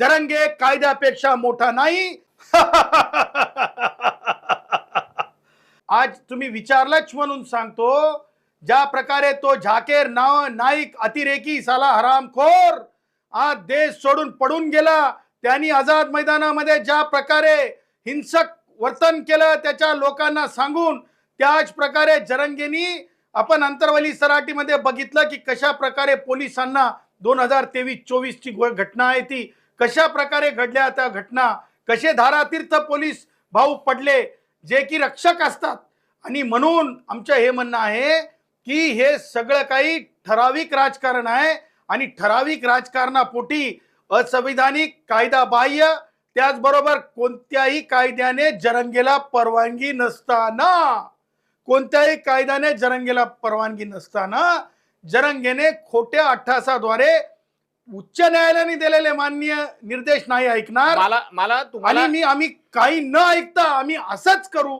जरंगे कायद्यापेक्षा मोठा नाही. आज तुम्ही विचारलंच म्हणून सांगतो ज्या प्रकारे तो झाकेर नाव नाईक अतिरेकी साला हरामखोर आज देश सोडून पडून गेला. त्यांनी आझाद मैदानामध्ये ज्या प्रकारे हिंसक वर्तन केलं त्याच्या लोकांना सांगून त्याच प्रकारे जरंगेनी आपण अंतरवली सराटीमध्ये बघितलं की कशा प्रकारे पोलिसांना दोन हजार तेवीस चोवीस ची घटना आहे ती. कशा प्रकारे घडल्या त्या घटना? कसे धारातीर्थ पोलीस भाऊ पडले? जे की रक्षक असतात. आणि म्हणून आमचं हे म्हणणं आहे की हे सगळं काही ठराविक राजकारण आहे. आणि ठराविक राजकारणापोटी असंविधानिक कायदा बाह्य त्याचबरोबर कोणत्याही कायद्याने जरंगेला परवानगी नसताना. कोणत्याही कायद्याने जरंगेला परवानगी नसताना जरंगेने खोट्या अठ्ठासाद्वारे उच्च न्यायालयाने दिलेले मान्य निर्देश नाही ऐकणार. मला मला तुम्हाला आणि मी आम्ही काही न ऐकता आम्ही असंच करू.